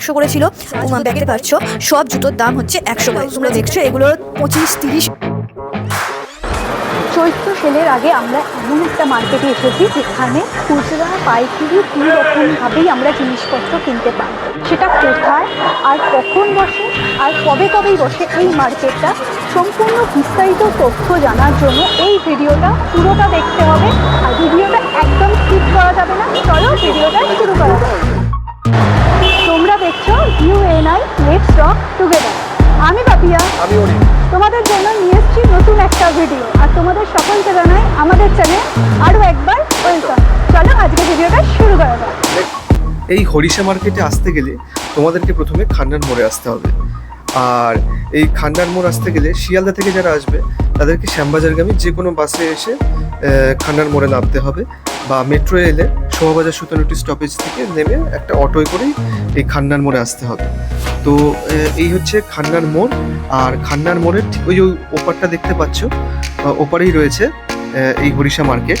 একশো করে ছিল দেখতে পাচ্ছ, সব জুতোর দাম হচ্ছে একশো করে। তোমরা দেখছ এগুলোর পঁচিশ, তিরিশ। চৈত্র সেলের আগে আমরা এমন একটা মার্কেটে এসেছি যেখানে খুচরা, পাইকারি দুই রকমভাবেই আমরা জিনিসপত্র কিনতে পাই। সেটা কোথায়, আর কখন বসে, আর কবে কবেই বসে এই মার্কেটটা সম্পূর্ণ বিস্তারিত তথ্য জানার জন্য এই ভিডিওটা পুরোটা দেখতে হবে। আর ভিডিওটা একদম স্কিপ করা যাবে না। চলো ভিডিওটা শুরু করা যাবে N I let's talk together আমি পাপিয়া আমি অরি তোমাদের জন্য নিয়ে এসেছি নতুন একটা ভিডিও আর তোমাদের সকলকে জানাই আমাদের চ্যানেল আরও একবার ওয়েলকাম চলো আজকে ভিডিওটা শুরু করা যাক। এই হরিষা মার্কেটে আসতে গেলে তোমাদেরকে প্রথমে খান্ডার মোড়ে আসতে হবে। আর এই খান্ডার মোড় আসতে গেলে শিয়ালদা থেকে যারা আসবে তাদেরকে শ্যামবাজারগামী যে কোনো বাসে এসে খান্ডার মোড়ে নামতে হবে বা মেট্রো এলে শোভাবাজার সুতানুটি স্টপেজ থেকে নেমে একটা অটোয় করেই এই খান্নার মোড়ে আসতে হবে। তো এই হচ্ছে খান্নার মোড়, আর খান্নার মোড়ের ঠিক ওই যে ওপারটা দেখতে পাচ্ছ ওপারেই রয়েছে এই হরিষা মার্কেট।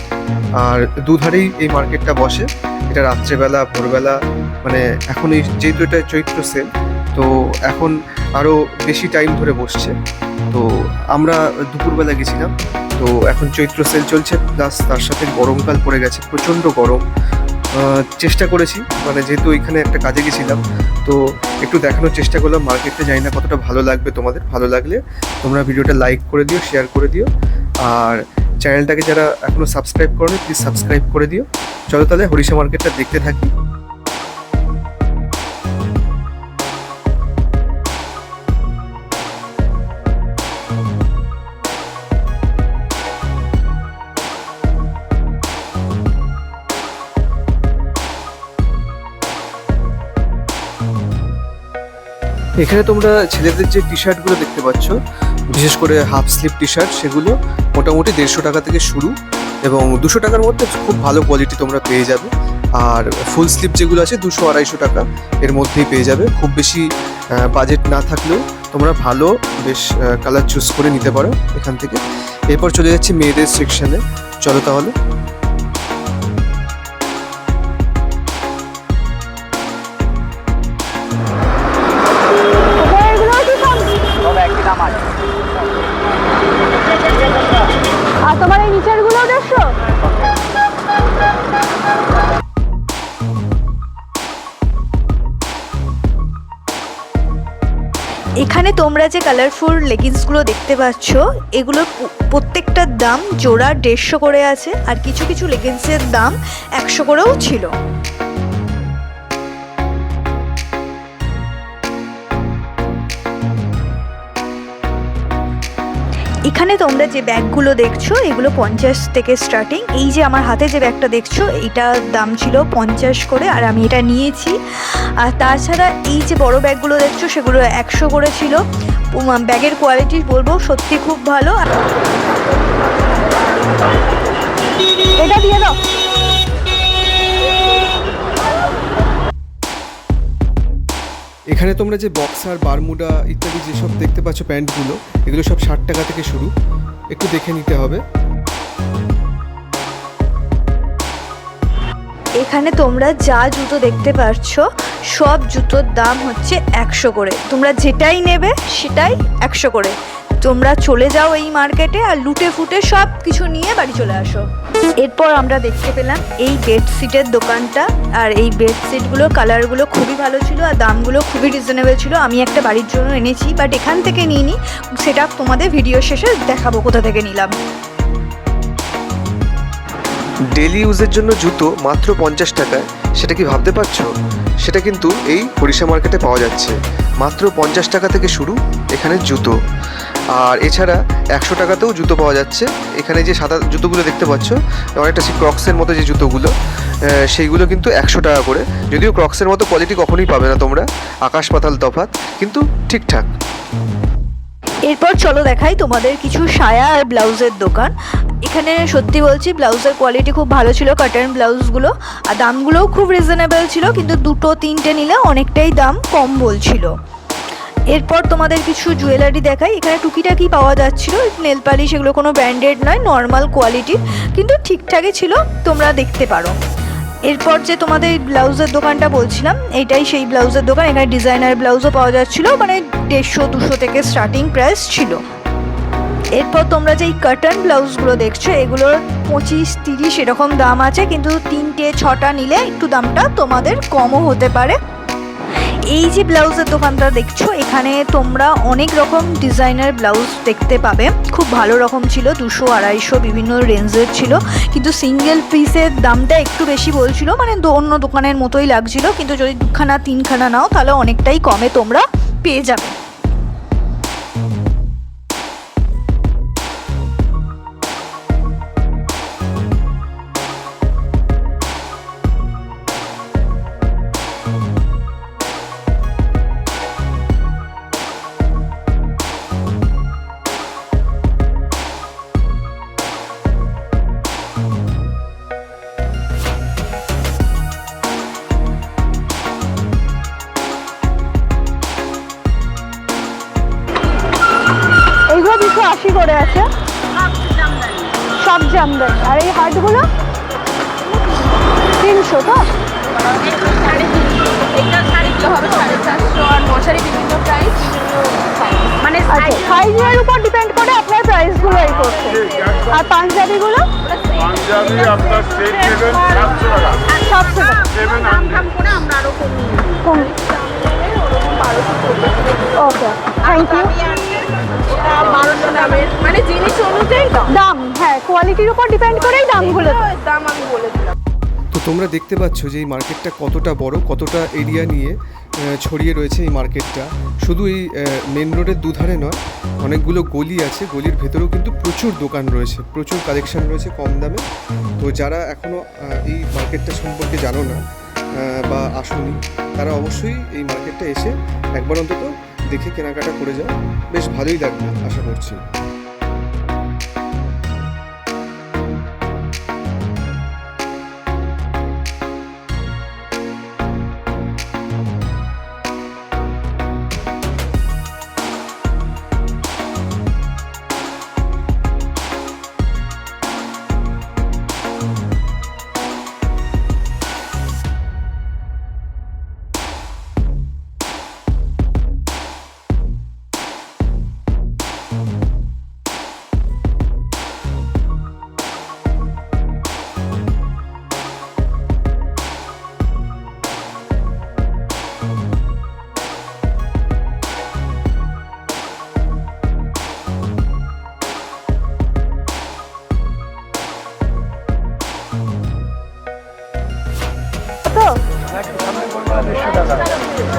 আর দুধারেই এই মার্কেটটা বসে। এটা রাত্রেবেলা, ভোরবেলা মানে এখন এই যেহেতু এটা চৈত্র সেল, তো এখন আরও বেশি টাইম ধরে বসছে। তো আমরা দুপুরবেলা গেছিলাম। তো এখন চৈত্র সেল চলছে প্লাস তার সাথে গরমকাল পড়ে গেছে, প্রচণ্ড গরম। চেষ্টা করেছি মানে যেহেতু ওইখানে একটা কাজে গেছিলাম, তো একটু দেখানোর চেষ্টা করলাম মার্কেটটা জানি না কতটা ভালো লাগবে তোমাদের, ভালো লাগলে তোমরা ভিডিওটা লাইক করে দিও শেয়ার করে দিও, আর চ্যানেলটাকে যারা এখনও সাবস্ক্রাইব করোনি প্লিজ সাবস্ক্রাইব করে দিও। চলো তাহলে হরিষা মার্কেটটা দেখতে থাকি। এখানে তোমরা ছেলেদের যে টি শার্টগুলো দেখতে পাচ্ছ, বিশেষ করে হাফ স্লিভ টি শার্ট সেগুলো মোটামুটি দেড়শো টাকা থেকে শুরু এবং দুশো টাকার মধ্যে খুব ভালো কোয়ালিটি তোমরা পেয়ে যাবে। আর ফুল স্লিভ যেগুলো আছে, দুশো আড়াইশো টাকা এর মধ্যেই পেয়ে যাবে। খুব বেশি বাজেট না থাকলেও তোমরা ভালো, বেশ কালার চুজ করে নিতে পারো এখান থেকে। এরপর চলে যাচ্ছি মেয়েদের সেকশানে চলো তাহলে। তোমরা যে কালারফুল লেগিংসগুলো দেখতে পাচ্ছ, এগুলোর প্রত্যেকটার দাম জোড়া দেড়শো করে আছে, আর কিছু কিছু লেগিংসের দাম একশো করেও ছিল। এখানে তোমরা যে ব্যাগগুলো দেখছ, এগুলো পঞ্চাশ থেকে স্টার্টিং এই যে আমার হাতে যে ব্যাগটা দেখছ, এটা দাম ছিল পঞ্চাশ করে আর আমি এটা নিয়েছি। আর তাছাড়া এই যে বড় ব্যাগগুলো দেখছ, সেগুলো একশো করে ছিল। ব্যাগের কোয়ালিটি বলব সত্যি খুব ভালো। এটা দিয়ে দাও। এখানে তোমরা যে বক্সার বারমুডা ইত্যাদি যেসব দেখতে পাচ্ছ প্যান্টগুলো, এগুলো সব ষাট টাকা থেকে শুরু। একটু দেখে নিতে হবে। এখানে তোমরা যা জুতো দেখতে পাচ্ছ, সব জুতোর দাম হচ্ছে একশো করে। তোমরা যেটাই নেবে, সেটাই একশো করে। তোমরা চলে যাও এই মার্কেটে আর লুটে ফুটে সব কিছু নিয়ে বাড়ি চলে আসো। এরপর আমরা দেখতে পেলাম এই বেডশিটের দোকানটা, আর এই বেডশিটগুলোর কালারগুলো খুবই ভালো ছিল আর দামগুলো খুবই রিজনেবল ছিল। আমি একটা বাড়ির জন্য এনেছি বাট এখান থেকে নিইনি। সেটা তোমাদের ভিডিও শেষে দেখাবো কোথা থেকে নিলাম। ডেলি ইউজের জন্য জুতো মাত্র পঞ্চাশ টাকায় সেটা কি ভাবতে পারছ? সেটা কিন্তু এই হরিষা মার্কেটে পাওয়া যাচ্ছে। মাত্র পঞ্চাশ টাকা থেকে শুরু এখানে জুতো। আর এছাড়া একশো টাকাতেও জুতো পাওয়া যাচ্ছে। এখানে যে সাদা জুতোগুলো দেখতে পাচ্ছ, অনেকটা সেই ক্রক্সের মতো যে জুতোগুলো সেইগুলো কিন্তু একশো টাকা করে। যদিও ক্রক্সের মতো কোয়ালিটি কখনোই পাবে না তোমরা, আকাশ পাতাল তফাৎ, কিন্তু ঠিকঠাক। এরপর চলো দেখাই তোমাদের কিছু সায়া আর ব্লাউজের দোকান। এখানে সত্যি বলছি, ব্লাউজের কোয়ালিটি খুব ভালো ছিল কাটান ব্লাউজগুলো। আর দামগুলোও খুব রিজনেবল ছিল, কিন্তু দুটো, তিনটে নিলে অনেকটাই দাম কম বলছিল। এরপর তোমাদের কিছু জুয়েলারি দেখাই। এখানে টুকিটাকি পাওয়া যাচ্ছিল। নেল পালিশ এগুলো কোনো ব্র্যান্ডেড নয় নর্মাল কোয়ালিটি কিন্তু ঠিকঠাকই ছিল, তোমরা দেখতে পারো। এরপর যে তোমাদের ব্লাউজের দোকানটা বলছিলাম, এটাই সেই ব্লাউজের দোকান। এখানে ডিজাইনার ব্লাউজও পাওয়া যাচ্ছিল মানে দেড়শো, দুশো থেকে স্টার্টিং প্রাইস ছিল। এরপর তোমরা যে এই কাটন ব্লাউজগুলো দেখছ, এগুলোর পঁচিশ, তিরিশ এরকম দাম আছে, কিন্তু তিনটে, ছটা নিলে একটু দামটা তোমাদের কমও হতে পারে। এই যে ব্লাউজের দোকানটা দেখছ, এখানে তোমরা অনেক রকম ডিজাইনার ব্লাউজ দেখতে পাবে। খুব ভালো রকম ছিল, দুশো, আড়াইশো বিভিন্ন রেঞ্জের ছিল। কিন্তু সিঙ্গেল পিসের দামটা একটু বেশি বলছিল মানে অন্য দোকানের মতোই লাগছিল। কিন্তু যদি দুখানা, তিনখানা নাও, তাহলে অনেকটাই কমে তোমরা পেয়ে যাবে। সব জামদানি আর এই হাটগুলো তিনশো তো? মানে আচ্ছা সাইজের উপর ডিপেন্ড করে আপনার প্রাইসগুলো এই করছে। আর পাঞ্জাবিগুলো? পাঞ্জাবি আপনার সেট নেবেন সাতশো টাকা। সাতশো টাকা। সেভেন দাম করে আমরা আরও কমিয়ে কম ওকে থ্যাংক ইউ ওটা বারোশো দামের মানে জিনিস অনুযায়ী দাম। দাম হ্যাঁ কোয়ালিটির উপর ডিপেন্ড করেই দামগুলো দাম আমি বলে দিলাম। তো তোমরা দেখতে পাচ্ছ যে এই মার্কেটটা কতটা বড় কতটা এরিয়া নিয়ে ছড়িয়ে রয়েছে এই মার্কেটটা শুধু এই মেন রোডের দুধারে নয় অনেকগুলো গলি আছে গলির ভেতরেও কিন্তু প্রচুর দোকান রয়েছে প্রচুর কালেকশন রয়েছে কম দামে। তো যারা এখনও এই মার্কেটটা সম্পর্কে জানো না বা আসুনি তারা অবশ্যই এই মার্কেটটা এসে একবার অন্তত দেখে কেনাকাটা করে যাও। বেশ ভালোই লাগবে আশা করছি।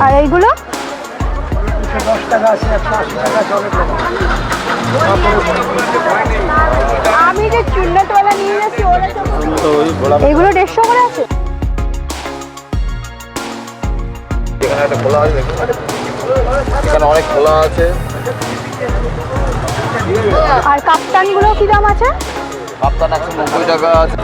আর এইগুলো? আমি যে চুন্নতওয়ালা নিয়ে যাচ্ছি এইগুলো দেড়শো করে আছে। এখানে একটা খোলা আছে এখানে অনেক খোলা আছে। আর কাপ্তানগুলো কি দাম আছে? একশো নব্বই টাকা আছে।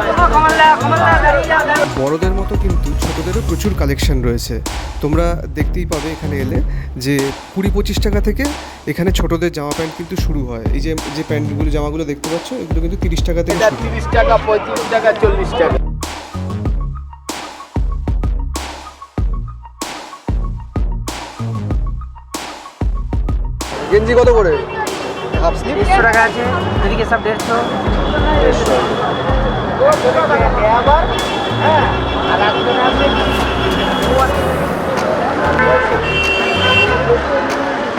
বড়দের মতো কিন্তু ছোটদেরও প্রচুর কালেকশন রয়েছে। তোমরা দেখতেই পাবে এখানে এলে যে কুড়ি পঁচিশ টাকা থেকে এখানে ছোটদের জামা প্যান্ট কিন্তু শুরু হয়। এই যে যে প্যান্টগুলো জামাগুলো দেখতে পাচ্ছ এগুলো কিন্তু তিরিশ টাকা থেকে তিরিশ টাকা পঁয়ত্রিশ টাকা চল্লিশ টাকা। গেঞ্জি কত করে? হাফ স্লিভ দেড়শো টাকা আছে এদিকে সব দেড়শো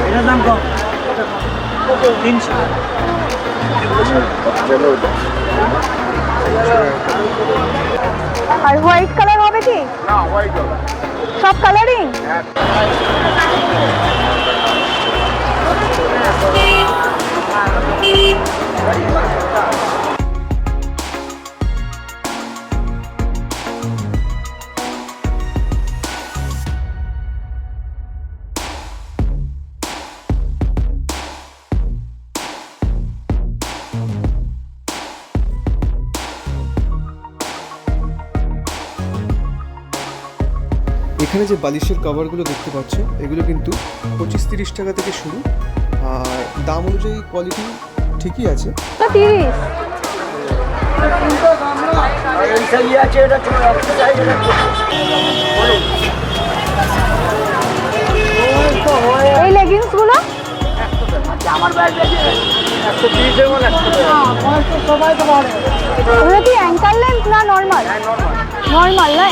এটার দাম কম তিনশো আর হোয়াইট কালার হবে কি সব কালারিং এখানে যে বালিশের কভারগুলো দেখতে পাচ্ছ এগুলো কিন্তু পঁচিশ তিরিশ টাকা থেকে শুরু। দাম অনুযায়ী কোয়ালিটি ঠিকই আছে। তিরিশ। এই কি না নর্মাল নর্মাল না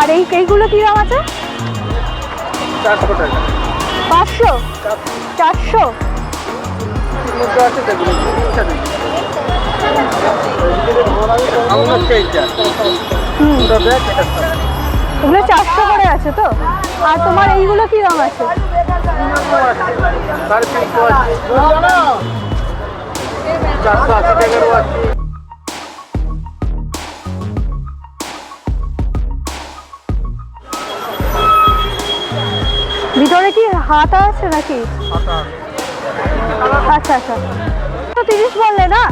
আর এই এইগুলো কি দাম আছে? চারশো টাকা। পাঁচশো? চারশো? ওগুলো চারশো করে আছে তো? আর তোমার এইগুলো কি দাম আছে। চারশো আশি টাকারও আছে। ভিতরে কি হাতা আছে নাকি? আচ্ছা আচ্ছা। তো তিরিশ বললে না?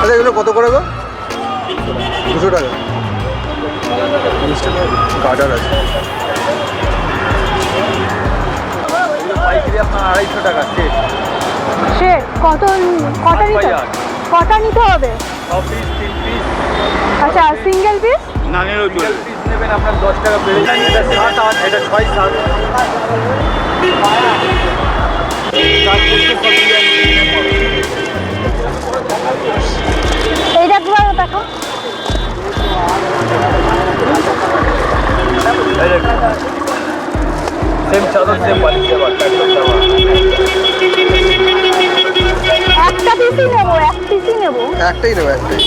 আচ্ছা এগুলো কত করে গো? দুশো টাকা। গার্ডার আছে। আড়াইশো টাকা সেট কত কটা নিতে কটা নিতে হবে? ছ পিস তিন পিস আচ্ছা সিঙ্গেল পিস নানেরও চলবে পিস নেবেন আপনার দশ টাকা এটা সাত আট এটা ছয় সাত। এইটা দেখো সেম চাদর সেম বালিশ আবার একটা পিসই নেব এক পিসই নেব। একটাই নেব একটাই।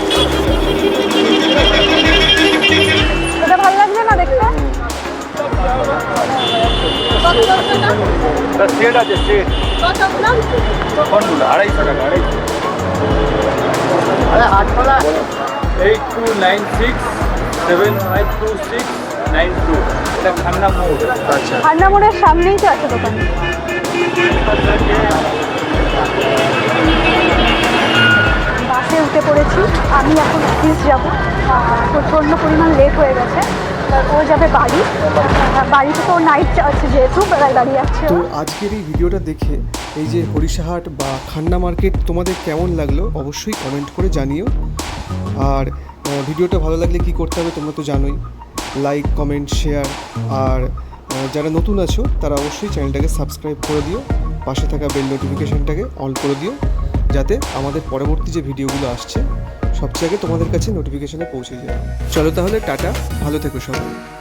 এটা ভালো লাগবে না দেখতে? সেট? আছে সেট? আড়াইশো টাকা আড়াইশো। Eight two nine six seven five two six. Nine two এটা খান্না মোড় আচ্ছা। মোড়ের সামনেই তো আছে দোকান। বাসে উঠে পড়েছি। আমি এখন অফিস যাব। প্রচণ্ড পরিমাণ লেট হয়ে গেছে। ও যাবে বাড়ি। বাড়িতে তো নাইট আছে যেহেতু বেলায় দাঁড়িয়ে তো ও। আজকের এই ভিডিওটা দেখে এই যে হরিশাহাট বা খান্না মার্কেট তোমাদের কেমন লাগল অবশ্যই কমেন্ট করে জানিও। আর ভিডিওটা ভালো লাগলে কি করতে হবে তোমরা তো জানোই। লাইক কমেন্ট শেয়ার আর যারা নতুন আছো, তারা অবশ্যই চ্যানেলটাকে সাবস্ক্রাইব করে দিও, পাশে থাকা বেল নোটিফিকেশানটাকে অন করে দিও, যাতে আমাদের পরবর্তী যে ভিডিওগুলো আসছে, সবচেয়ে আগে তোমাদের কাছে নোটিফিকেশানে পৌঁছে যায়। চলো তাহলে, টাটা, ভালো থেকো সবাই।